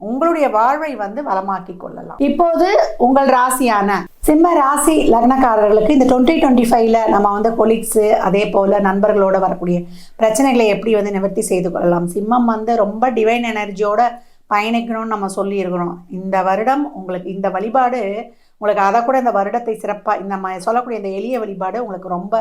உங்களுடைய வாழ்வை வந்து வளமாக்கி கொள்ளலாம். இப்போது உங்கள் ராசியான சிம்ம ராசி லக்னக்காரர்களுக்கு இந்த டுவெண்ட்டி டுவெண்ட்டி ஃபைவ்ல நம்ம வந்து கொலீக்ஸு அதே போல் நண்பர்களோட வரக்கூடிய பிரச்சனைகளை எப்படி வந்து நிவர்த்தி செய்து கொள்ளலாம்? சிம்மம் வந்து ரொம்ப டிவைன் எனர்ஜியோட பயணிக்கணும்னு நம்ம சொல்லியிருக்கிறோம். இந்த வருடம் உங்களுக்கு இந்த வழிபாடு உங்களுக்கு அதை கூட இந்த வருடத்தை சிறப்பாக இந்த ம சொல்லக்கூடிய இந்த எளிய வழிபாடு உங்களுக்கு ரொம்ப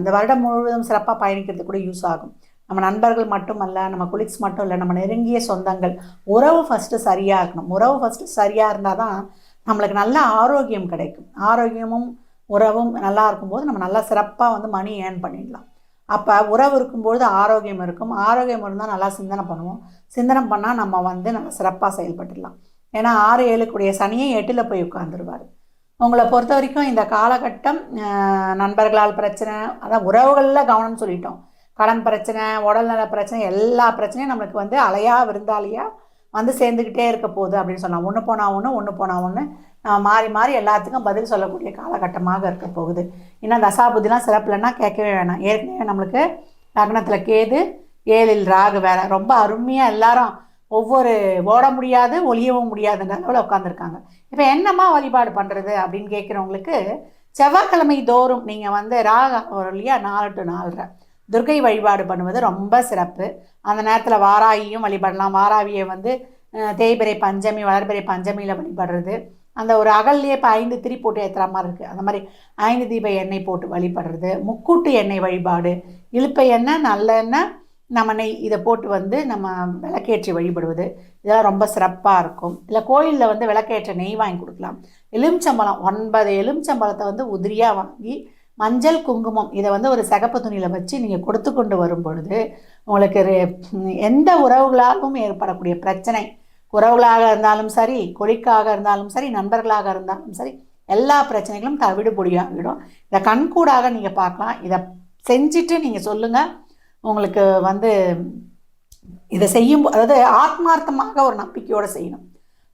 இந்த வருடம் முழுவதும் சிறப்பாக பயணிக்கிறதுக்கு கூட யூஸ் ஆகும். நம்ம நண்பர்கள் மட்டுமல்ல நம்ம குலிக்ஸ் மட்டும் இல்லை நம்ம நெருங்கிய சொந்தங்கள். உறவு ஃபஸ்ட்டு சரியாக இருக்கணும். உறவு ஃபஸ்ட்டு சரியாக இருந்தால் தான் நம்மளுக்கு நல்ல ஆரோக்கியம் கிடைக்கும். ஆரோக்கியமும் உறவும் நல்லா இருக்கும்போது நம்ம நல்லா சிறப்பாக வந்து மணி ஏர்ன் பண்ணிடலாம். அப்போ உறவு இருக்கும்பொழுது ஆரோக்கியம் இருக்கும். ஆரோக்கியம் இருந்தால் நல்லா சிந்தனை பண்ணுவோம். சிந்தனை பண்ணால் நம்ம வந்து நல்லா சிறப்பாக செயல்பட்டுடலாம். ஏன்னா ஆறு ஏழுக்குடைய சனியை எட்டில் போய் உட்காந்துருவார் உங்களை பொறுத்த வரைக்கும் இந்த காலகட்டம் நண்பர்களால் பிரச்சனை அதான் உறவுகளில் கவனம் சொல்லிட்டோம். கடன் பிரச்சனை உடல்நல பிரச்சனை எல்லா பிரச்சனையும் நம்மளுக்கு வந்து அலையா விருந்தாளியாக வந்து சேர்ந்துக்கிட்டே இருக்க போகுது அப்படின்னு சொன்னால் ஒன்று போனால் ஒன்று ஒன்று போனால் ஒன்று நம்ம மாறி மாறி எல்லாத்துக்கும் பதில் சொல்லக்கூடிய காலகட்டமாக இருக்க போகுது. இன்னும் தசாபுத்திலாம் சிறப்புலன்னா கேட்கவே வேணாம். ஏற்கனவே நம்மளுக்கு லக்னத்தில் கேது ஏழில் ராகு வேற. ரொம்ப அருமையாக எல்லாரும் ஒவ்வொரு ஓட முடியாது ஒளியவும் முடியாதுன்ற அளவில் உட்காந்துருக்காங்க இப்போ என்னம்மா வழிபாடு பண்ணுறது அப்படின்னு கேட்குறவங்களுக்கு செவ்வாய்க்கிழமை தோறும் நீங்கள் வந்து ராக வரும் இல்லையா நாலு டு நாலரை. துர்கை வழிபாடு பண்ணுவது ரொம்ப சிறப்பு. அந்த நேரத்தில் வாராகியும் வழிபடலாம். வாராவியை வந்து தேய்பிரை பஞ்சமி வளர்பிறை பஞ்சமியில் வழிபடுறது. அந்த ஒரு அகல்லையே இப்போ ஐந்து திரி போட்டு ஏற்றுற மாதிரி இருக்குது அந்த மாதிரி ஐந்து தீப எண்ணெய் போட்டு வழிபடுறது. முக்கூட்டு எண்ணெய் வழிபாடு. இழுப்பை எண்ணெய் நல்லெண்ணெய் நம்ம நெய் இதை போட்டு வந்து நம்ம விளக்கேற்றி வழிபடுவது. இதெல்லாம் ரொம்ப சிறப்பாக இருக்கும். இல்லை கோயிலில் வந்து விளக்கேற்ற நெய் வாங்கி கொடுக்கலாம். எலுமிச்சம்பழம் ஒன்பது எலுமிச்சம்பழத்தை வந்து உதிரியாக வாங்கி மஞ்சள் குங்குமம் இதை வந்து ஒரு சகப்பு துணியில் வச்சு நீங்கள் கொடுத்து கொண்டு வரும் பொழுது உங்களுக்கு ரெ- எந்த உறவுகளாகவும் ஏற்படக்கூடிய பிரச்சனை. உறவுகளாக இருந்தாலும் சரி கொலிக்காக இருந்தாலும் சரி நண்பர்களாக இருந்தாலும் சரி எல்லா பிரச்சனைகளும் தவிடுபொடியாகிடும் இதை கண்கூடாக நீங்கள் பார்க்கலாம். இதை செஞ்சுட்டு நீங்கள் சொல்லுங்கள் உங்களுக்கு வந்து இதை செய்யும் அதாவது ஆத்மார்த்தமாக ஒரு நம்பிக்கையோடு செய்யணும்.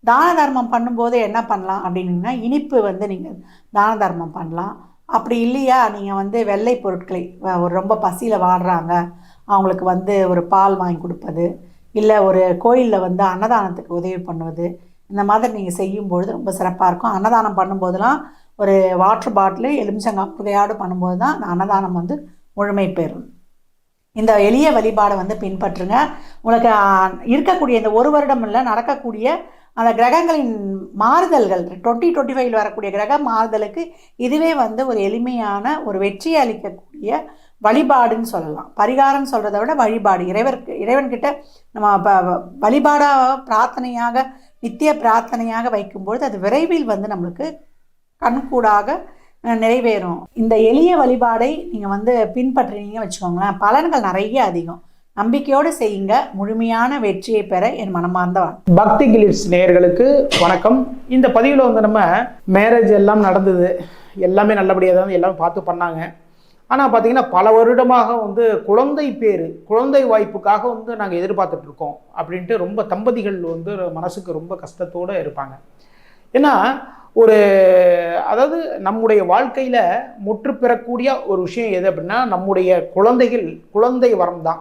தான தர்மம் பண்ணும்போது என்ன பண்ணலாம் அப்படின்னா இனிப்பு வந்து நீங்கள் தான தர்மம் பண்ணலாம். அப்படி இல்லையா? நீங்கள் வந்து வெள்ளை பொருட்களை வ- ஒரு ரொம்ப பசியில் வாடுறாங்க அவங்களுக்கு வந்து ஒரு பால் வாங்கி கொடுப்பது இல்லை ஒரு கோயிலில் வந்து அன்னதானத்துக்கு உதவி பண்ணுவது இந்த மாதிரி நீங்கள் செய்யும்பொழுது ரொம்ப சிறப்பாக இருக்கும். அன்னதானம் பண்ணும்போதெல்லாம் ஒரு வாட்டர் பாட்டிலு எலுமிச்சங்காய் புகையாடு பண்ணும்போது தான் அந்த அன்னதானம் வந்து முழுமை பெறும். இந்த எளிய வழிபாடை வந்து பின்பற்றுங்க. உங்களுக்கு இருக்கக்கூடிய இந்த ஒரு வருடம் இல்லை நடக்கக்கூடிய அந்த கிரகங்களின் மாறுதல்கள் டுவெண்ட்டி டுவெண்ட்டி ஃபைவ்ல வரக்கூடிய கிரக மாறுதலுக்கு இதுவே வந்து ஒரு எளிமையான ஒரு வெற்றி அளிக்கக்கூடிய வழிபாடுன்னு சொல்லலாம். பரிகாரம் சொல்கிறத விட வழிபாடு. இறைவருக்கு இறைவன்கிட்ட நம்ம வழிபாடாக பிரார்த்தனையாக நித்திய பிரார்த்தனையாக வைக்கும்பொழுது அது விரைவில் வந்து நம்மளுக்கு கண்கூடாக நிறைவேறும். இந்த எளிய வழிபாடை நீங்கள் வந்து பின்பற்றினீங்க வச்சுக்கோங்களேன் பலன்கள் நிறைய அதிகம். நம்பிக்கையோடு செய்யுங்க. முழுமையான வெற்றியை பெற என் மனமார்ந்தவன். பக்தி கிளிட்ஸ் நேயர்களுக்கு வணக்கம். இந்த பதிவில் வந்து நம்ம மேரேஜ் எல்லாம் நடந்தது. எல்லாமே நல்லபடியாக தான் எல்லாமே பார்த்து பண்ணாங்க. ஆனால் பார்த்தீங்கன்னா பல வருடமாக வந்து குழந்தை பேர் குழந்தை வாய்ப்புக்காக வந்து நாங்கள் எதிர்பார்த்துட்ருக்கோம் அப்படின்ட்டு ரொம்ப தம்பதிகள் வந்து மனசுக்கு ரொம்ப கஷ்டத்தோடு இருப்பாங்க. ஏன்னா ஒரு அதாவது நம்முடைய வாழ்க்கையில் முற்று பெறக்கூடிய ஒரு விஷயம் எது அப்படின்னா நம்முடைய குழந்தைகள் குழந்தை வரம் தான்.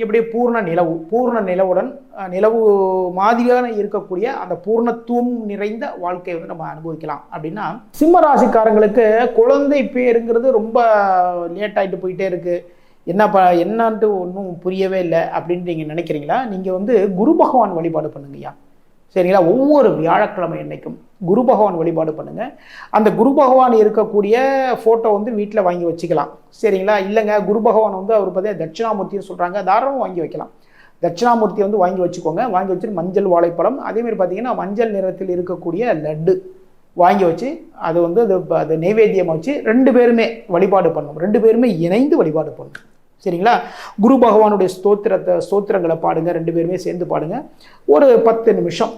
எப்படி பூர்ண நிலவு பூர்ண நிலவுடன் நிலவு மாதிரியான இருக்கக்கூடிய அந்த பூர்ணத்துவம் நிறைந்த வாழ்க்கையை வந்து நம்ம அனுபவிக்கலாம். அப்படின்னா சிம்ம ராசிக்காரங்களுக்கு குழந்தை பேருங்கிறது ரொம்ப லேட் ஆகிட்டு போயிட்டே இருக்குது என்ன ப என்னான்ட்டு ஒன்றும் புரியவே இல்லை அப்படின்னு நீங்கள் நினைக்கிறீங்களா? நீங்கள் வந்து குரு பகவான் வழிபாடு பண்ணுங்கய்யா. சரிங்களா? ஒவ்வொரு வியாழக்கிழமை அன்னைக்கும் குரு பகவான் வழிபாடு பண்ணுங்கள் அந்த குரு பகவான் இருக்கக்கூடிய ஃபோட்டோ வந்து வீட்டில் வாங்கி வச்சுக்கலாம். சரிங்களா? இல்லைங்க குரு பகவான் வந்து அவர் பார்த்தீங்கன்னா தட்சிணாமூர்த்தின்னு சொல்கிறாங்க தாராளமாக வாங்கி வைக்கலாம். தட்சிணாமூர்த்தி வந்து வாங்கி வச்சுக்கோங்க. வாங்கி வச்சுட்டு மஞ்சள் வாழைப்பழம் அதேமாதிரி பார்த்தீங்கன்னா மஞ்சள் நிறத்தில் இருக்கக்கூடிய லட்டு வாங்கி வச்சு அது வந்து அது அது நெய்வேத்தியமாக வச்சு ரெண்டு பேருமே வழிபாடு பண்ணணும் ரெண்டு பேருமே இணைந்து வழிபாடு பண்ணணும் சரிங்களா? குரு பகவானுடைய ஸ்தோத்திரத்தை ஸ்தோத்திரங்களை பாடுங்க ரெண்டு பேருமே சேர்ந்து பாடுங்க. ஒரு பத்து நிமிஷம்.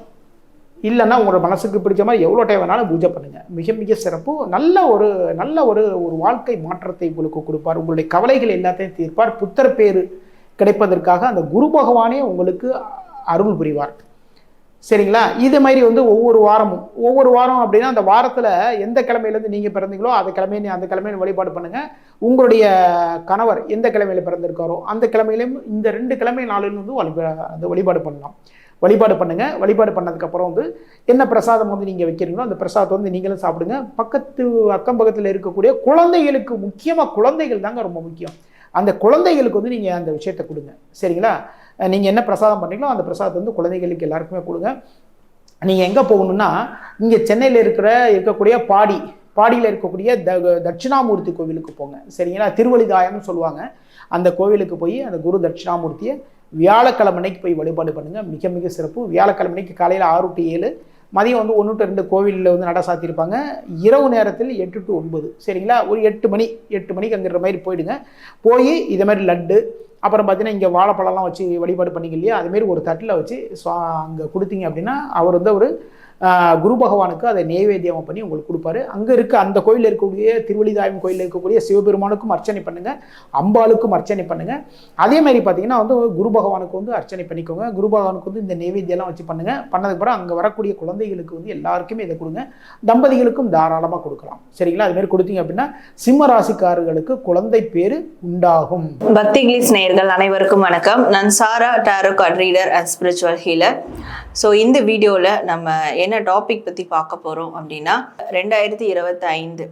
இல்லைன்னா உங்களோட மனசுக்கு பிடிச்ச மாதிரி எவ்வளோ டைம் வேணாலும் பூஜை பண்ணுங்க. மிக மிக சிறப்பு. நல்ல ஒரு நல்ல ஒரு ஒரு வாழ்க்கை மாற்றத்தை உங்களுக்கு கொடுப்பார். உங்களுடைய கவலைகள் எல்லாத்தையும் தீர்ப்பார். புத்தர் பேர் கிடைப்பதற்காக அந்த குரு பகவானே உங்களுக்கு அருள் புரிவார். சரிங்களா? இது மாதிரி வந்து ஒவ்வொரு வாரமும் ஒவ்வொரு வாரம் அப்படின்னா அந்த வாரத்தில் எந்த கிழமையிலேருந்து நீங்கள் பிறந்தீங்களோ அந்த கிழமையை அந்த கிழமையை வழிபாடு பண்ணுங்கள் உங்களுடைய கணவர் எந்த கிழமையில பிறந்திருக்காரோ அந்த கிழமையிலும் இந்த ரெண்டு கிழமை நாளிலும் வந்து வழிபா அந்த வழிபாடு பண்ணலாம். வழிபாடு பண்ணுங்கள் வழிபாடு பண்ணதுக்கப்புறம் வந்து என்ன பிரசாதம் வந்து நீங்கள் வைக்கிறீங்களோ அந்த பிரசாதத்தை வந்து நீங்களும் சாப்பிடுங்க. பக்கத்து அக்கம் பக்கத்தில் இருக்கக்கூடிய குழந்தைகளுக்கு முக்கியமாக குழந்தைகள் தாங்க ரொம்ப முக்கியம். அந்த குழந்தைகளுக்கு வந்து நீங்கள் அந்த விஷயத்தை கொடுங்க. சரிங்களா? நீங்கள் என்ன பிரசாதம் பண்ணீங்களோ அந்த பிரசாதத்தை வந்து குழந்தைகளுக்கு எல்லாருக்குமே கொடுங்க. நீங்கள் எங்கே போகணும்னா இங்கே சென்னையில் இருக்கிற இருக்கக்கூடிய பாடி பாடியில் இருக்கக்கூடிய த தட்சிணாமூர்த்தி கோவிலுக்கு போங்க. சரிங்களா? திருவழிதாயம்னு சொல்லுவாங்க. அந்த கோவிலுக்கு போய் அந்த குரு தட்சிணாமூர்த்தியை வியாழக்கிழமைக்கு போய் வழிபாடு பண்ணுங்கள் மிக மிக சிறப்பு. வியாழக்கிழமைக்கு காலையில் ஆறு டு ஏழு. மதியம் வந்து ஒன்று டு ரெண்டு கோவிலில் வந்து நட சாத்தியிருப்பாங்க இரவு நேரத்தில் எட்டு டு ஒன்பது. சரிங்களா? ஒரு எட்டு மணி எட்டு மணிக்கு அங்கிற மாதிரி போயிடுங்க. போய் இதை மாதிரி லட்டு அப்புறம் பார்த்தீங்கன்னா இங்கே வாழைப்பழம்லாம் வச்சு வழிபாடு பண்ணிக்க இல்லையா அதுமாரி ஒரு தட்டில் வச்சு அங்கே கொடுத்தீங்க அப்படின்னா அவர் வந்து ஒரு குரு பகவானுக்கு அதை நெய்வேத்தியம் பண்ணி உங்களுக்கு கொடுப்பாரு. அங்கே இருக்க அந்த கோயிலில் இருக்கக்கூடிய திருவள்ளிதாயம் கோயிலில் இருக்கக்கூடிய சிவபெருமானுக்கும் அர்ச்சனை பண்ணுங்கள் அம்பாளுக்கும் அர்ச்சனை பண்ணுங்கள் அதேமாரி பார்த்தீங்கன்னா வந்து குரு பகவானுக்கு வந்து அர்ச்சனை பண்ணிக்கோங்க. குரு பகவானுக்கு வந்து இந்த நெய்வேத்தியம்லாம் வச்சு பண்ணுங்க. பண்ணதுக்கு பிறகு அங்கே வரக்கூடிய குழந்தைகளுக்கு வந்து எல்லாருக்குமே இதை கொடுங்க. தம்பதிகளுக்கும் தாராளமாக கொடுக்கலாம். சரிங்களா? அதுமாரி கொடுத்தீங்க அப்படின்னா சிம்ம ராசிக்காரர்களுக்கு குழந்தை பேர் உண்டாகும். பக்தி இங்கிலீஷ் நேயர்கள் அனைவருக்கும் வணக்கம். நான் Sara tarot card reader and spiritual healer. So இந்த வீடியோவில் நம்ம என்ன டாபிக் பற்றி பார்க்க போகிறோம் அப்படின்னா ரெண்டாயிரத்தி இருபத்தி ஐந்து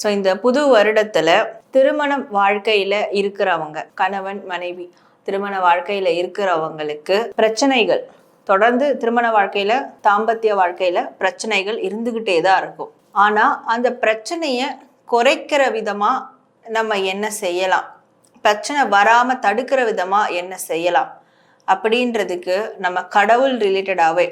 ஸோ இந்த புது வருடத்தில் திருமண வாழ்க்கையில் இருக்கிறவங்க கணவன் மனைவி திருமண வாழ்க்கையில் இருக்கிறவங்களுக்கு பிரச்சனைகள் தொடர்ந்து திருமண வாழ்க்கையில் தாம்பத்திய வாழ்க்கையில் பிரச்சனைகள் இருந்துக்கிட்டே தான் இருக்கும். ஆனால் அந்த பிரச்சனையை குறைக்கிற விதமாக நம்ம என்ன செய்யலாம்? பிரச்சனை வராமல் தடுக்கிற விதமாக என்ன செய்யலாம்? அப்படின்றதுக்கு நம்ம கடவுள் ரிலேட்டடாகவே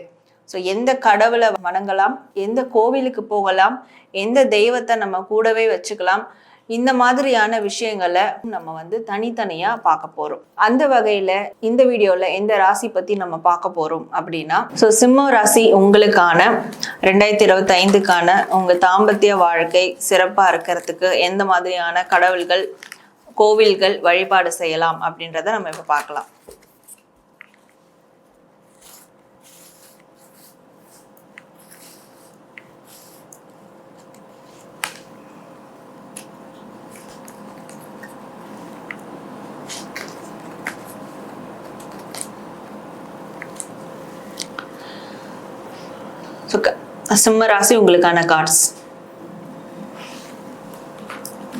ஸோ எந்த கடவுளை வணங்கலாம் எந்த கோவிலுக்கு போகலாம் எந்த தெய்வத்தை நம்ம கூடவே வச்சுக்கலாம் இந்த மாதிரியான விஷயங்களை நம்ம வந்து தனித்தனியாக பார்க்க போகிறோம் அந்த வகையில் இந்த வீடியோவில் எந்த ராசி பற்றி நம்ம பார்க்க போகிறோம் அப்படின்னா ஸோ சிம்ம ராசி உங்களுக்கான ரெண்டாயிரத்தி இருபத்தி ஐந்துக்கான தாம்பத்திய வாழ்க்கை சிறப்பாக இருக்கிறதுக்கு எந்த மாதிரியான கடவுள்கள் கோவில்கள் வழிபாடு செய்யலாம் அப்படின்றத நம்ம இப்போ பார்க்கலாம். ஸோ க- சிம்ம ராசி உங்களுக்கான கார்ட்ஸ்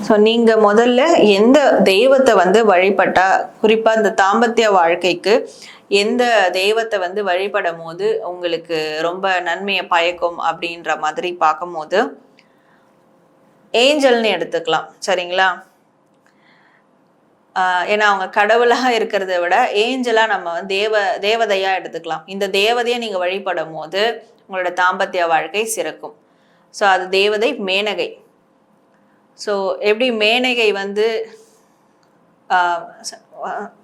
ஸோ நீங்க முதல்ல எந்த தெய்வத்தை வந்து வழிபட்டா குறிப்பா இந்த தாம்பத்திய வாழ்க்கைக்கு எந்த தெய்வத்தை வந்து வழிபடும் போது உங்களுக்கு ரொம்ப நன்மையை பயக்கும் அப்படின்ற மாதிரி பார்க்கும்போது ஏஞ்சல்னு எடுத்துக்கலாம். சரிங்களா? ஏன்னா அவங்க கடவுளாக இருக்கிறத விட ஏஞ்சலாக நம்ம வந்து தேவ தேவதையாக எடுத்துக்கலாம். இந்த தேவதையை நீங்கள் வழிபடும் போது உங்களோட தாம்பத்திய வாழ்க்கை சிறக்கும். ஸோ அது தேவதை மேனகை. ஸோ எப்படி மேனகை வந்து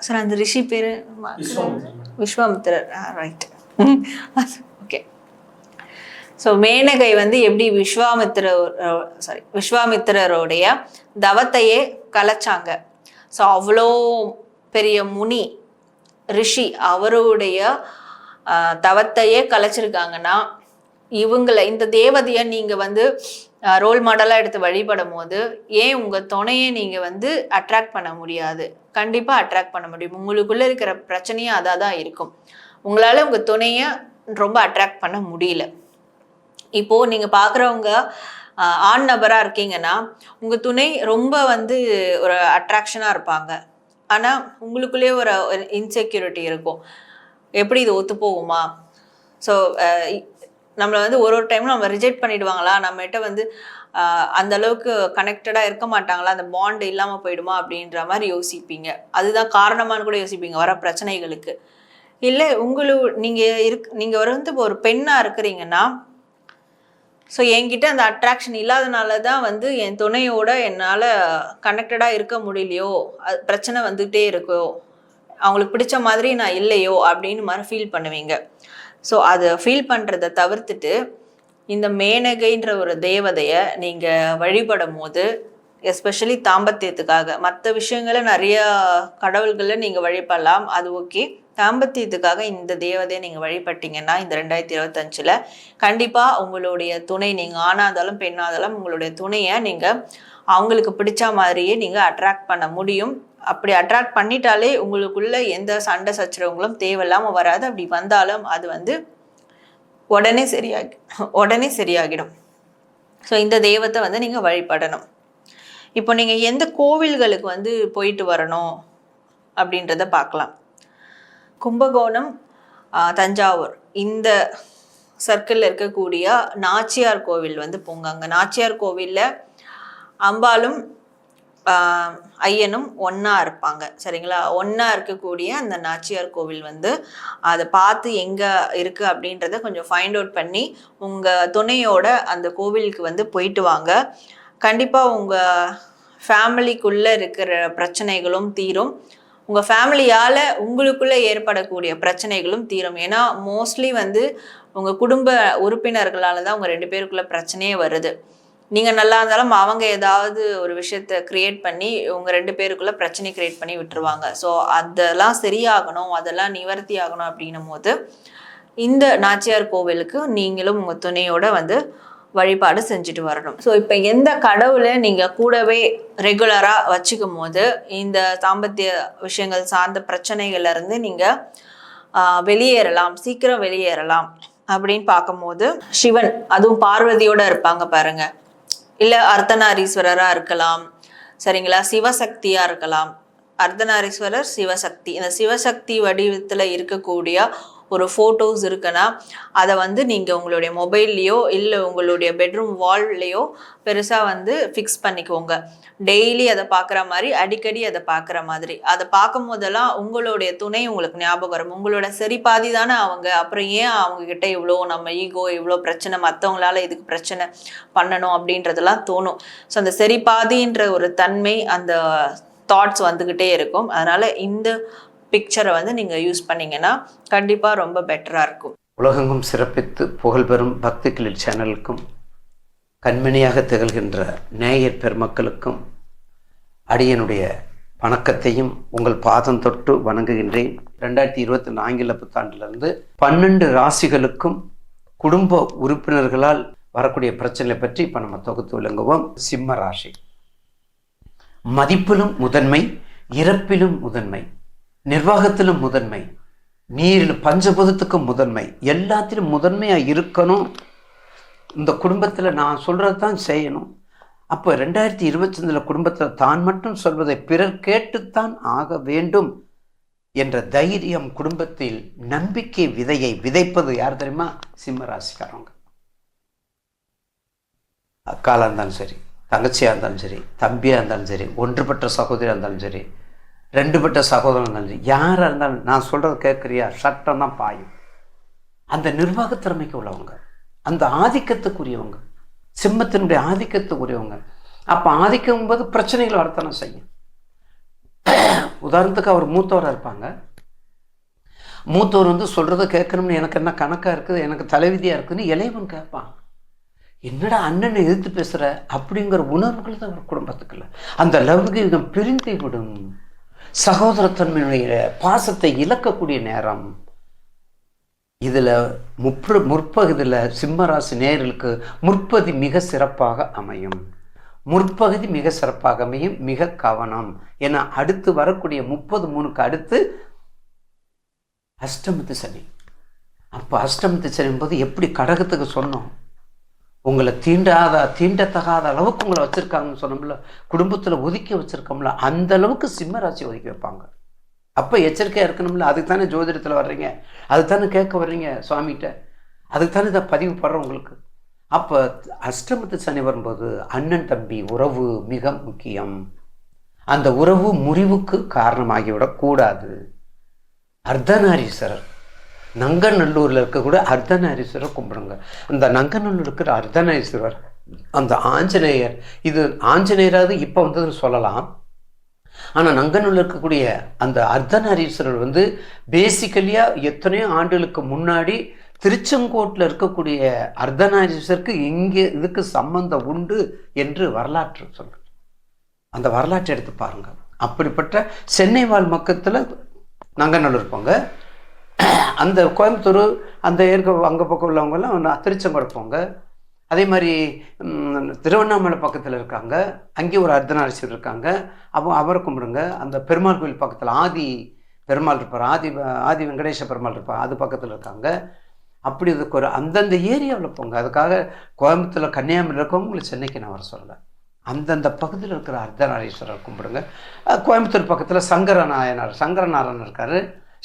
சார் அந்த ரிஷி பேரு Vishwamitrar. Right okay so Menakai வந்து எப்படி விஸ்வாமித்திர சாரி விஸ்வாமித்திரருடைய தவத்தையே கலைச்சாங்க. ஸோ அவ்வளோ பெரிய முனி ரிஷி அவருடைய தவத்தையே கலைச்சிருக்காங்கன்னா இவங்கள இந்த தேவதையை நீங்கள் வந்து ரோல் மாடலாக எடுத்து வழிபடும் போது ஏன் உங்கள் துணையை நீங்கள் வந்து அட்ராக்ட் பண்ண முடியாது? கண்டிப்பாக அட்ராக்ட் பண்ண முடியும். உங்களுக்குள்ளே இருக்கிற பிரச்சனையே அதாக தான் இருக்கும். உங்களால் உங்கள் துணையை ரொம்ப அட்ராக்ட் பண்ண முடியல. இப்போது நீங்கள் பார்க்குறவங்க ஆண் நபராக இருக்கீங்கன்னா உங்கள் துணை ரொம்ப வந்து ஒரு அட்ராக்ஷனாக இருப்பாங்க. ஆனால் உங்களுக்குள்ளேயே ஒரு இன்செக்யூரிட்டி இருக்கும். எப்படி இது ஒத்து போகுமா? ஸோ நம்மளை வந்து ஒரு ஒரு டைமும் நம்ம ரிஜெக்ட் பண்ணிடுவாங்களா? நம்மகிட்ட வந்து அந்த அளவுக்கு கனெக்டடாக இருக்க மாட்டாங்களா? அந்த பாண்ட் இல்லாமல் போயிடுமா? அப்படின்ற மாதிரி யோசிப்பீங்க. அதுதான் காரணமானு கூட யோசிப்பீங்க வர பிரச்சனைகளுக்கு. இல்லை உங்களு நீங்கள் இருக் நீங்கள் வந்து இப்போ ஒரு பெண்ணாக இருக்கிறீங்கன்னா ஸோ என்கிட்ட அந்த அட்ராக்ஷன் இல்லாதனால தான் வந்து என் துணையோட என்னால் கனெக்டடாக இருக்க முடியலையோ? அது பிரச்சனை வந்துகிட்டே இருக்கோ? அவங்களுக்கு பிடிச்ச மாதிரி நான் இல்லையோ அப்படின்னு மாதிரி ஃபீல் பண்ணுவீங்க. ஸோ அதை ஃபீல் பண்ணுறதை தவிர்த்துட்டு இந்த மேனகைன்ற ஒரு தேவதையை நீங்கள் வழிபடும் போது எஸ்பெஷலி தாம்பத்தியத்துக்காக மற்ற விஷயங்களை நிறைய கடவுள்களை நீங்கள் வழிபடலாம். அது ஓகே தாம்பத்தியத்துக்காக இந்த தேவதையை நீங்கள் வழிபட்டீங்கன்னா இந்த ரெண்டாயிரத்தி இருபத்தஞ்சில் கண்டிப்பாக உங்களுடைய துணை நீங்கள் ஆணாதாலும் பெண்ணாதாலும் உங்களுடைய துணையை நீங்கள் அவங்களுக்கு பிடிச்ச மாதிரியே நீங்கள் அட்ராக்ட் பண்ண முடியும். அப்படி அட்ராக்ட் பண்ணிட்டாலே உங்களுக்குள்ள எந்த சண்டை சச்சரவுங்களும் தேவையில்லாமல் வராது. அப்படி வந்தாலும் அது வந்து உடனே சரியாகி உடனே சரியாகிடும். ஸோ இந்த தெய்வத்தை வந்து நீங்கள் வழிபடணும். இப்போ நீங்கள் எந்த கோவில்களுக்கு வந்து போயிட்டு வரணும் அப்படின்றத பார்க்கலாம். கும்பகோணம் தஞ்சாவூர். இந்த சர்க்கிளில் இருக்கக்கூடிய நாச்சியார் கோவில் வந்து போங்க. அங்கே நாச்சியார் கோவிலில் அம்பாலும் ஐயனும் ஒன்றா இருப்பாங்க. சரிங்களா? ஒன்றா இருக்கக்கூடிய அந்த நாச்சியார் கோவில் வந்து அதை பார்த்து எங்கே இருக்குது அப்படின்றத கொஞ்சம் ஃபைண்ட் அவுட் பண்ணி உங்கள் துணையோட அந்த கோவிலுக்கு வந்து போயிட்டு வாங்க. கண்டிப்பாக உங்கள் ஃபேமிலிக்குள்ளே இருக்கிற பிரச்சனைகளும் தீரும். உங்கள் ஃபேமிலியால் உங்களுக்குள்ளே ஏற்படக்கூடிய பிரச்சனைகளும் தீரும். ஏன்னா மோஸ்ட்லி வந்து உங்கள் குடும்ப உறுப்பினர்களால் தான் உங்கள் ரெண்டு பேருக்குள்ளே பிரச்சனையே வருது. நீங்கள் நல்லா இருந்தாலும் அவங்க ஏதாவது ஒரு விஷயத்த கிரியேட் பண்ணி உங்கள் ரெண்டு பேருக்குள்ள பிரச்சனை கிரியேட் பண்ணி விட்டுருவாங்க. ஸோ அதெல்லாம் சரியாகணும் அதெல்லாம் நிவர்த்தி ஆகணும் அப்படின்னும் போது இந்த நாச்சியார் கோவிலுக்கு நீங்களும் உங்கள் துணையோட வந்து வழிபாடு செஞ்சுட்டு வரணும். ஸோ இப்போ எந்த கடவுளை நீங்கள் கூடவே ரெகுலராக வச்சுக்கும் போது இந்த தாம்பத்திய விஷயங்கள் சார்ந்த பிரச்சனைகள்லேருந்து நீங்கள் வெளியேறலாம் சீக்கிரம் வெளியேறலாம் அப்படின்னு பார்க்கும்போது சிவன் அதுவும் பார்வதியோட இருப்பாங்க பாருங்க. இல்லை அர்த்தநாரீஸ்வரராக இருக்கலாம். சரிங்களா? சிவசக்தியாக இருக்கலாம். அர்த்தநாரீஸ்வரர் சிவசக்தி. இந்த சிவசக்தி வடிவத்தில் இருக்கக்கூடிய ஒரு ஃபோட்டோஸ் இருக்குன்னா அதை வந்து நீங்கள் உங்களுடைய மொபைல்லையோ இல்லை உங்களுடைய பெட்ரூம் வால்லையோ பெருசாக வந்து ஃபிக்ஸ் பண்ணிக்கோங்க. டெய்லி அதை பார்க்குற மாதிரி அடிக்கடி அதை பார்க்குற மாதிரி. அதை பார்க்கும் போதெல்லாம் உங்களுடைய துணை உங்களுக்கு ஞாபகம் வரும். உங்களோட சரி பாதி தானே அவங்க. அப்புறம் ஏன் அவங்கக்கிட்ட இவ்வளோ நம்ம ஈகோ இவ்வளோ பிரச்சனை மற்றவங்களால இதுக்கு பிரச்சனை பண்ணணும் அப்படின்றதெல்லாம் தோணும். ஸோ அந்த சரி பாதின்ற ஒரு தன்மை அந்த தாட்ஸ் வந்துக்கிட்டே இருக்கும். அதனால் இந்த பிக்சரை வந்து நீங்கள் யூஸ் பண்ணீங்கன்னா கண்டிப்பாக ரொம்ப பெட்டராக இருக்கும். உலகெங்கும் சிறப்பித்து புகழ்பெறும் பக்தி கிளில் சேனலுக்கும் கண்மணியாக திகழ்கின்ற நேயர் பெருமக்களுக்கும் அடியனுடைய வணக்கத்தையும் உங்கள் பாதம் தொட்டு வணங்குகின்றேன். ரெண்டாயிரத்தி இருபத்தி நான்கில புத்தாண்டிலிருந்து பன்னெண்டு ராசிகளுக்கும் குடும்ப உறுப்பினர்களால் வரக்கூடிய பிரச்சனை பற்றி இப்போ நம்ம தொகுத்து விளங்குவோம். சிம்ம ராசி. மதிப்பிலும் முதன்மை இறப்பிலும் முதன்மை. நிர்வாகத்திலும் முதன்மை நீரில் பஞ்சபூதத்துக்கும் முதன்மை எல்லாத்திலும் முதன்மையாக இருக்கணும். இந்த குடும்பத்தில் நான் சொல்கிறது தான் செய்யணும். அப்போ ரெண்டாயிரத்தி இருபத்தஞ்சில் குடும்பத்தில் தான் மட்டும் சொல்வதை பிறர் கேட்டுத்தான் ஆக வேண்டும் என்ற தைரியம் குடும்பத்தில் நம்பிக்கை விதையை விதைப்பது யார் தெரியுமா? சிம்ம ராசிக்காரவங்க அக்காலாக இருந்தாலும் சரி தங்கச்சியாக இருந்தாலும் சரி தம்பியாக இருந்தாலும் சரி ஒன்றுபட்ட சகோதரியாக இருந்தாலும் சரி ரெண்டுபட்ட சகோதரன் இருந்தாலும் யாராக இருந்தாலும் நான் சொல்கிறத கேட்குறியா? சட்டம் தான் பாயும். அந்த நிர்வாகத் திறமைக்கு உள்ளவங்க அந்த ஆதிக்கத்துக்குரியவங்க சிம்மத்தினுடைய ஆதிக்கத்துக்குரியவங்க அப்போ ஆதிக்கம் போது பிரச்சனைகள் வரத்தானே செய்யும். உதாரணத்துக்கு அவர் மூத்தவராக இருப்பாங்க. மூத்தவர் வந்து சொல்கிறத கேட்கணும்னு எனக்கு என்ன கணக்காக இருக்குது எனக்கு தலைவிதியாக இருக்குதுன்னு இளையவன் கேட்பான். என்னடா அண்ணனை எதிர்த்து பேசுகிற அப்படிங்கிற உணர்வுகள் தான் அவர் குடும்பத்துக்குள்ள. அந்த லௌகீகம் பிரிந்து விடும். சகோதரத்தன்மையுடைய பாசத்தை இழக்கக்கூடிய நேரம். இதில் முற்ப முற்பகுதியில் சிம்மராசி நேர்களுக்கு முற்பதி மிக சிறப்பாக அமையும். முற்பகுதி மிக சிறப்பாக அமையும் மிக கவனம். ஏன்னா அடுத்து வரக்கூடிய முப்பது மூணுக்கு அடுத்து அஷ்டமத்து சனி. அப்போ அஷ்டமத்து சனியும் போது எப்படி கடகத்துக்கு சொன்னோம்? உங்களை தீண்டாத தீண்டத்தகாத அளவுக்கு உங்களை வச்சுருக்காங்கன்னு சொன்னோம்ல குடும்பத்தில் ஒதுக்கி வச்சுருக்கோம்ல அந்த அளவுக்கு சிம்ம ராசி ஒதுக்கி வைப்பாங்க. அப்போ எச்சரிக்கையாக இருக்கணும்ல அதுக்கு தானே ஜோதிடத்தில் வர்றீங்க அதுக்கு தானே கேட்க வர்றீங்க சுவாமிகிட்ட அதுக்கு தானே இதை பதிவு படுறோம் உங்களுக்கு. அப்போ அஷ்டமத்து சனி வரும்போது அண்ணன் தம்பி உறவு மிக முக்கியம். அந்த உறவு முறிவுக்கு காரணமாகிவிடக்கூடாது அர்த்தநாரீஸ்வரர். நங்கநல்லூரில் இருக்கக்கூடிய அர்த்தநாரீஸ்வரர் கும்பிடுங்க. அந்த நங்கநல்லூர் இருக்கிற அர்த்தநாரீஸ்வரர் அந்த ஆஞ்சநேயர் இது ஆஞ்சநேயராவது இப்போ வந்ததுன்னு சொல்லலாம். ஆனால் நங்கநூலில் இருக்கக்கூடிய அந்த அர்த்தநாரீஸ்வரர் வந்து பேசிக்கலியாக எத்தனையோ ஆண்டுகளுக்கு முன்னாடி திருச்செங்கோட்டில் இருக்கக்கூடிய அர்த்தநாரீஸ்வருக்கு இங்கே இதுக்கு சம்பந்தம் உண்டு என்று வரலாற்று சொல்கிறது அந்த வரலாற்றை எடுத்து பாருங்கள் அப்படிப்பட்ட சென்னை வாழ் மக்கத்தில் நங்கநல்லூர் இருப்பாங்க. அந்த கோயம்புத்தூர் அந்த ஏற்க அங்கே பக்கம் உள்ளவங்கெல்லாம் நான் திருச்செங்கோடு போங்க அதே மாதிரி திருவண்ணாமலை பக்கத்தில் இருக்காங்க. அங்கே ஒரு அர்த்தநாரீஸ்வரர் இருக்காங்க. அவ அவரை கும்பிடுங்க. அந்த பெருமாள் கோயில் பக்கத்தில் ஆதி பெருமாள் இருப்பார். ஆதி ஆதி வெங்கடேச பெருமாள் இருப்பார். அது பக்கத்தில் இருக்காங்க. அப்படி இதுக்கு ஒரு அந்தந்த ஏரியாவில் போங்க. அதுக்காக கோயம்புத்தூரில் கன்னியாகுமரி இருக்கவங்களுக்கு சென்னைக்கு நான் வர சொல்லலை. அந்தந்த பகுதியில் இருக்கிற அர்த்தநாரீஸ்வரர் கும்பிடுங்க. கோயம்புத்தூர் பக்கத்தில் சங்கர நாயனார் சங்கர நாராயணன் இருக்கார்.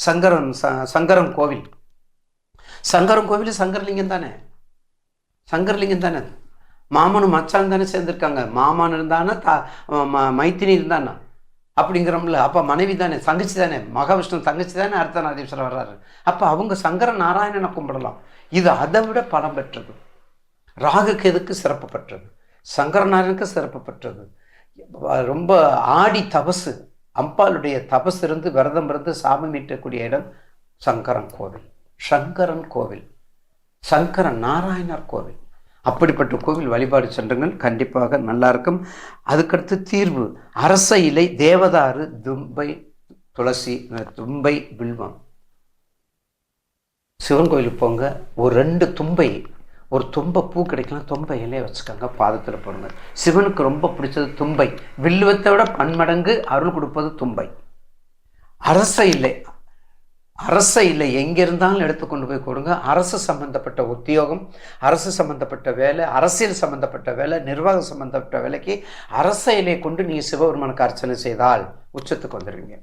சங்கரன் ச சங்கரன் கோவில். சங்கரன் கோவில் சங்கரலிங்கம் தானே? சங்கரலிங்கம் தானே மாமனும் மச்சான் தானே சேர்ந்துருக்காங்க. மாமன் இருந்தானா தா மைத்தினி இருந்தானா? அப்படிங்கிறோம்ல. அப்போ மனைவி தானே தங்கச்சி தானே? மகாவிஷ்ணு தங்கச்சி தானே? அர்த்தநாதீஸ்வரர் வர்றாரு. அப்போ அவங்க சங்கர நாராயணனை கும்பிடலாம். இது அதை விட பலம் பெற்றது. ராகு கேதுக்கு சிறப்பு பெற்றது? சங்கரநாராயணுக்கு சிறப்பு பெற்றது. ரொம்ப ஆடி தபசு. அம்பாளுடைய தபசு இருந்து விரதம் இருந்து சாமி மீட்டக்கூடிய இடம் சங்கரன் கோவில். சங்கரன் கோவில். சங்கரன் நாராயணர் கோவில். அப்படிப்பட்ட கோவில் வழிபாடு சென்றுங்கள். கண்டிப்பாக நல்லா இருக்கும். அதுக்கடுத்து தீர்வு. அரச இலை தேவதாரு தும்பை துளசி தும்பை வில்வம். சிவன் கோயிலுக்கு போங்க. ஒரு ரெண்டு தும்பை ஒரு தும்பை பூ கிடைக்கலாம் தும்பை இலையை வச்சுக்கோங்க பாதத்தில் போடுங்க. சிவனுக்கு ரொம்ப பிடிச்சது தும்பை. வில்லுவத்தை விட பன்மடங்கு அருள் கொடுப்பது தும்பை. அரச இல்லை அரச இல்லை எங்கே இருந்தாலும் எடுத்து கொண்டு போய் கொடுங்க. அரசு சம்பந்தப்பட்ட உத்தியோகம் அரசு சம்பந்தப்பட்ட வேலை அரசியல் சம்பந்தப்பட்ட வேலை நிர்வாகம் சம்பந்தப்பட்ட வேலைக்கு அரச இலையை கொண்டு நீங்கள் சிவபெருமானுக்கு அர்ச்சனை செய்தால் உச்சத்துக்கு வந்துடுவீங்க.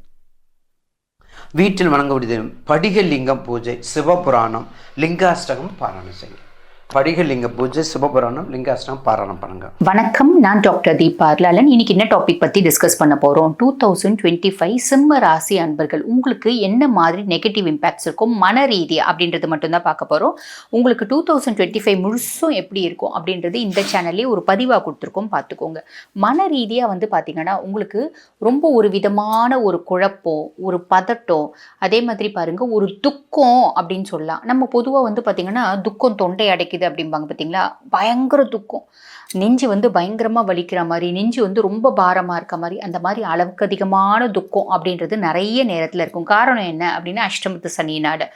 வீட்டில் வணங்கக்கூடிய படிக லிங்கம் பூஜை சிவபுராணம் லிங்காஷ்டகம் பாராயணம் செய்யும் படிக லிங்க பூஜை சிவபுராணம் லிங்காஷ்டகம் பாராயணம் பண்ணுங்க. வணக்கம் நான் டாக்டர் தீபா அர்லாலன் இன்னைக்கு என்ன டாபிக் பற்றி டிஸ்கஸ் பண்ண போகிறோம் டூ தௌசண்ட் டுவெண்ட்டி ஃபைவ் சிம்ம ராசி அன்பர்கள் உங்களுக்கு என்ன மாதிரி நெகட்டிவ் இம்பேக்ட்ஸ் இருக்கும்? மன ரீதி அப்படின்றது மட்டும்தான் பார்க்க போகிறோம் உங்களுக்கு டூ தௌசண்ட் டுவெண்ட்டி ஃபைவ் முழுசும் எப்படி இருக்கும் அப்படின்றது இந்த சேனல்லே ஒரு பதிவாக கொடுத்துருக்கோம் பார்த்துக்கோங்க. மன ரீதியாக வந்து பார்த்தீங்கன்னா உங்களுக்கு ரொம்ப ஒரு விதமான ஒரு குழப்பம் ஒரு பதட்டம் அதே மாதிரி பாருங்க ஒரு துக்கம் அப்படின்னு சொல்லலாம். நம்ம பொதுவாக வந்து பார்த்தீங்கன்னா துக்கம் தொண்டை அடைக்குது அப்படிம்பாங்க பார்த்தீங்களா பயங்கர துக்கம். நெஞ்சு வந்து பயங்கரமாக வலிக்கிற மாதிரி நெஞ்சு வந்து ரொம்ப பாரமாக இருக்க மாதிரி அந்த மாதிரி அளவுக்கு அதிகமான துக்கம் அப்படின்றது நிறைய நேரத்தில் இருக்கும். காரணம் என்ன அப்படின்னா அஷ்டமத்து நாடு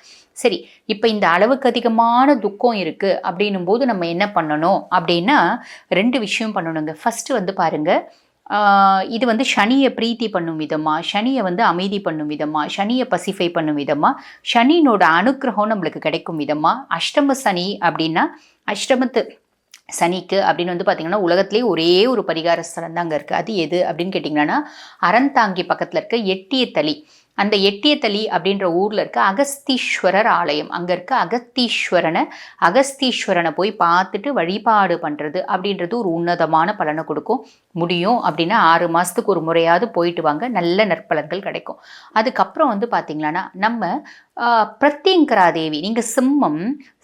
சரி இப்போ இந்த அளவுக்கு அதிகமான துக்கம் இருக்குது அப்படின்னும் போது நம்ம என்ன பண்ணணும் அப்படின்னா ரெண்டு விஷயம் பண்ணணுங்க. ஃபஸ்ட்டு வந்து பாருங்கள் இது வந்து சனியை பிரீத்தி பண்ணும் விதமாக சனியை வந்து அமைதி பண்ணும் விதமாக சனியை பசிஃபை பண்ணும் விதமாக சனியினோட அனுக்கிரகம் நம்மளுக்கு கிடைக்கும் விதமாக அஷ்டம சனி அப்படின்னா அஷ்டமத்து சனிக்கு அப்படின்னு வந்து பார்த்தீங்கன்னா உலகத்திலே ஒரே ஒரு பரிகார ஸ்தலம் தான் அங்கே இருக்குது அது எது அப்படின்னு கேட்டிங்கன்னா அறந்தாங்கி பக்கத்தில் இருக்க எட்டியத்தளி அந்த எட்டியத்தளி அப்படின்ற ஊரில் இருக்க அகஸ்தீஸ்வரர் ஆலயம். அங்கே இருக்க அகஸ்தீஸ்வரனை அகஸ்தீஸ்வரனை போய் பார்த்துட்டு வழிபாடு பண்ணுறது அப்படின்றது ஒரு உன்னதமான பலனை கொடுக்கும். முடியும் அப்படின்னா ஆறு மாதத்துக்கு ஒரு முறையாவது போயிட்டு வாங்க. நல்ல நற்பலன்கள் கிடைக்கும். அதுக்கப்புறம் வந்து பார்த்திங்களான்னா நம்ம பிரத்யங்கரா தேவி நீங்கள் சிம்மம்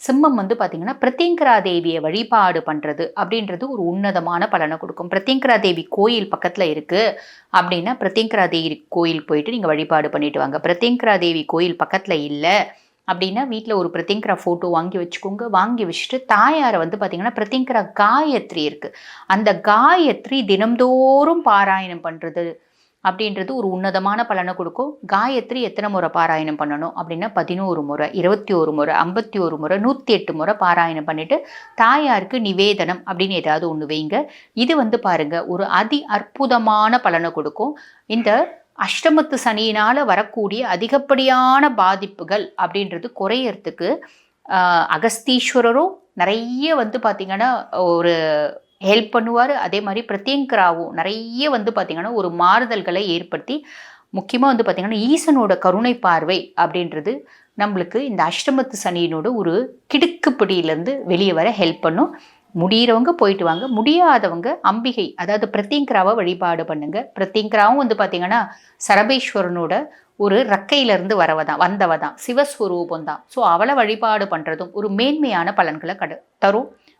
சிம்மம் வந்து பார்த்தீங்கன்னா பிரத்யங்கரா தேவியை வழிபாடு பண்ணுறது அப்படின்றது ஒரு உன்னதமான பலனை கொடுக்கும். பிரத்யங்கரா தேவி கோயில் பக்கத்தில் இருக்குது அப்படின்னா பிரத்யங்கரா தேவி கோயில் போயிட்டு நீங்கள் வழிபாடு பண்ணிட்டு வாங்க. பிரத்யங்கரா தேவி கோயில் பக்கத்தில் இல்லை அப்படின்னா வீட்டில் ஒரு பிரத்யங்கரா ஃபோட்டோ வாங்கி வச்சுக்கோங்க. வாங்கி வச்சுட்டு தாயாரை வந்து பார்த்தீங்கன்னா பிரத்யங்கரா காயத்ரி இருக்குது அந்த காயத்ரி தினம்தோறும் பாராயணம் பண்ணுறது அப்படின்றது ஒரு உன்னதமான பலனை கொடுக்கும். காயத்ரி எத்தனை முறை பாராயணம் பண்ணணும் அப்படின்னா பதினோரு முறை இருபத்தி ஒரு முறை ஐம்பத்தி ஒரு முறை நூற்றி எட்டு முறை பாராயணம் பண்ணிட்டு தாயாருக்கு நிவேதனம் அப்படின்னு ஏதாவது ஒன்று வைங்க. இது வந்து பாருங்க ஒரு அதி அற்புதமான பலனை கொடுக்கும். இந்த அஷ்டமத்து சனியினால் வரக்கூடிய அதிகப்படியான பாதிப்புகள் அப்படின்றது குறையறதுக்கு அகஸ்தீஸ்வரரும் நிறைய வந்து பார்த்திங்கன்னா ஒரு ஹெல்ப் பண்ணுவார். அதே மாதிரி பிரத்யங்கராவும் நிறைய வந்து பார்த்திங்கன்னா ஒரு மாறுதல்களை ஏற்படுத்தி முக்கியமாக வந்து பார்த்திங்கன்னா ஈசனோட கருணை பார்வை அப்படின்றது நம்மளுக்கு இந்த அஷ்டமத்து சனியினோட ஒரு கிடுக்குப்பிடியிலேருந்து வெளியே வர ஹெல்ப் பண்ணும். முடியிறவங்க போயிட்டு வாங்க. முடியாதவங்க அம்பிகை அதாவது பிரத்யங்கராவை வழிபாடு பண்ணுங்க. பிரத்யங்கராவும் வந்து பார்த்தீங்கன்னா சரபேஸ்வரனோட ஒரு ரக்கையிலிருந்து வரவ தான் வந்தவ தான் சிவஸ்வரூபம் தான். ஸோ அவளை வழிபாடு பண்ணுறதும் ஒரு மேன்மையான பலன்களை கட தரும்.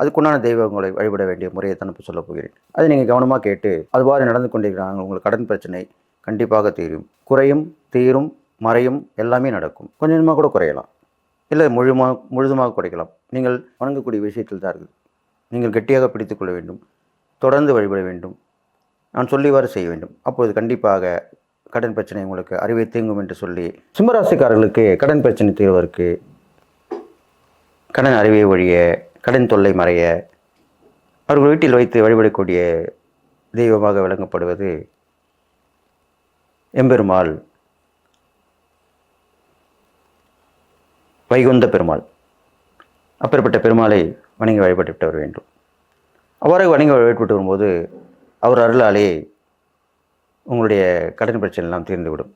அதுக்குண்டான தெய்வங்களை வழிபட வேண்டிய முறையை தான் இப்போ சொல்லப் போகிறேன். அதை நீங்கள் கவனமாக கேட்டு அதுவாறு நடந்து கொண்டிருக்கிறாங்க உங்களுக்கு கடன் பிரச்சனை கண்டிப்பாக தீரும். குறையும் தீரும் மறையும் எல்லாமே நடக்கும். கொஞ்சம் கொஞ்சமாக கூட குறையலாம். இல்லை முழுமா முழுதுமாக குறைக்கலாம். நீங்கள் வணங்கக்கூடிய விஷயத்தில் தான் இருக்குது. நீங்கள் கெட்டியாக பிடித்துக்கொள்ள வேண்டும். தொடர்ந்து வழிபட வேண்டும். நான் சொல்லிவாறு செய்ய வேண்டும். அப்பொழுது கண்டிப்பாக கடன் பிரச்சனை உங்களுக்கு அறிவை தீங்கும் என்று சொல்லி சிம்மராசிக்காரர்களுக்கு கடன் பிரச்சனை தீர்வதற்கு கடன் அறிவை ஒழிய கடன் தொல்லை மறைய அவர்கள் வீட்டில் வைத்து வழிபடக்கூடிய தெய்வமாக விளங்கப்படுவது எம்பெருமாள். வைகுந்த பெருமாள். அப்பேற்பட்ட பெருமாளை வணங்கி வழிபட்டு வர வேண்டும். அவ்வாறு வணங்கி வழிபட்டு வரும்போது அவர் அருளாலே உங்களுடைய கடன் பிரச்சனை எல்லாம் தீர்ந்துவிடும்.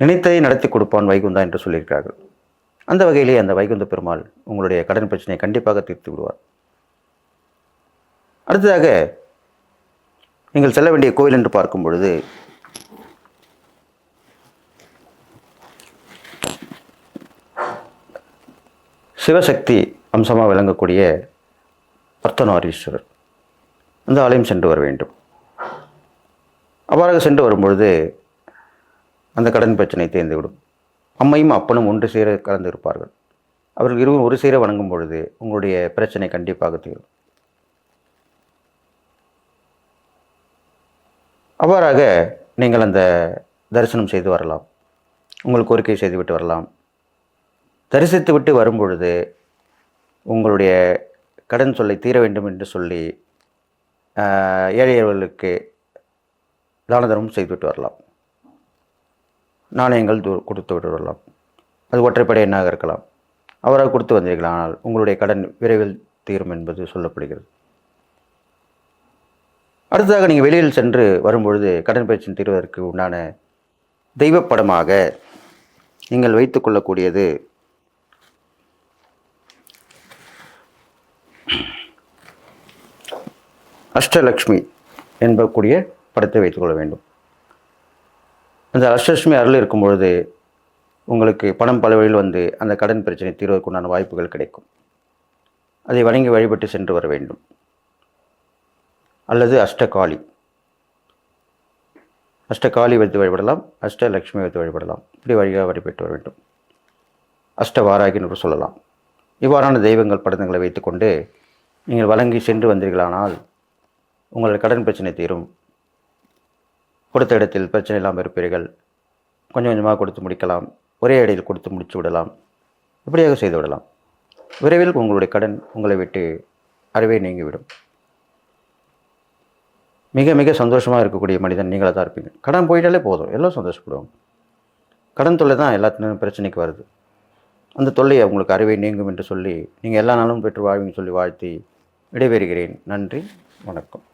நினைத்ததை நடத்தி கொடுப்பான் வைகுந்தா என்று சொல்லியிருக்கிறார்கள். அந்த வகையிலே அந்த வைகுந்த பெருமாள் உங்களுடைய கடன் பிரச்சனையை கண்டிப்பாக தீர்த்து விடுவார். அடுத்ததாக நீங்கள் செல்ல வேண்டிய கோயில் என்று பார்க்கும் பொழுது சிவசக்தி அம்சமாக விளங்கக்கூடிய அர்த்தநாரீஸ்வரர் அந்த ஆலயம் சென்று வர வேண்டும். அவ்வாறாக சென்று வரும்பொழுது அந்த கடன் பிரச்சனை தேர்ந்துவிடும். அம்மையும் அப்பனும் ஒன்று சேர கலந்து இருப்பார்கள் அவர்கள் இருவரும் ஒரு சேர வணங்கும் பொழுது உங்களுடைய பிரச்சனை கண்டிப்பாக தீரும். அவ்வாறாக நீங்கள் அந்த தரிசனம் செய்து வரலாம். உங்கள் கோரிக்கை செய்துவிட்டு வரலாம். தரிசித்து விட்டு வரும்பொழுது உங்களுடைய கடன் சொல்லை தீர வேண்டும் என்று சொல்லி ஏழையர்களுக்கு தானதனமும் தான தர்மம் செய்துவிட்டு வரலாம். நாணயங்கள் தூ கொடுத்து விட்டு வரலாம் அது ஒற்றைப்படை எண்ணாக இருக்கலாம். அவராக கொடுத்து வந்தீர்கள்? ஆனால் உங்களுடைய கடன் விரைவில் தீரும் என்பது சொல்லப்படுகிறது. அடுத்ததாக நீங்கள் வெளியில் சென்று வரும்பொழுது கடன் பிரச்சனை தீர்வதற்கு உண்டான தெய்வப்படமாக நீங்கள் வைத்துக்கொள்ளக்கூடியது அஷ்டலக்ஷ்மி என்பக்கூடிய படத்தை வைத்துக்கொள்ள வேண்டும். அந்த அஷ்டலட்சுமி அருள் இருக்கும் பொழுது உங்களுக்கு பணம் பல வழியில் வந்து அந்த கடன் பிரச்சனை தீர்வதற்குண்டான வாய்ப்புகள் கிடைக்கும். அதை வணங்கி வழிபட்டு சென்று வர வேண்டும். அல்லது அஷ்டகாளி. அஷ்டகாளி வைத்து வழிபடலாம். அஷ்டலக்ஷ்மி வைத்து வழிபடலாம். இப்படி வழியாக வழிபட்டு வர வேண்டும். அஷ்டவாராகி என்று சொல்லலாம். இவ்வாறான தெய்வங்கள் படங்களை வைத்துக்கொண்டு நீங்கள் வழங்கி சென்று வந்தீர்களானால் உங்களது கடன் பிரச்சனை தீரும். கொடுத்த இடத்தில் பிரச்சனை இல்லாமல் இருப்பீர்கள். கொஞ்சம் கொஞ்சமாக கொடுத்து முடிக்கலாம். ஒரே இடையில் கொடுத்து முடித்து விடலாம். இப்படியாக செய்து விடலாம். விரைவில் உங்களுடைய கடன் உங்களை விட்டு அறவே நீங்கிவிடும். மிக மிக சந்தோஷமாக இருக்கக்கூடிய மனிதன் நீங்களாக தான் இருப்பீங்க. கடன் போயிட்டாலே போதும். எல்லாம் சந்தோஷப்படுவாங்க. கடன் தொல்லை தான் எல்லாத்திനും பிரச்சனைக்கு வருது. அந்த தொல்லையை உங்களுக்கு அறிவை நீங்கும் என்று சொல்லி நீங்கள் எல்லா நாளும் பெற்று வாழ்வீங்கன்னு சொல்லி வாழ்த்தி விடைபெறுகிறேன். நன்றி. வணக்கம்.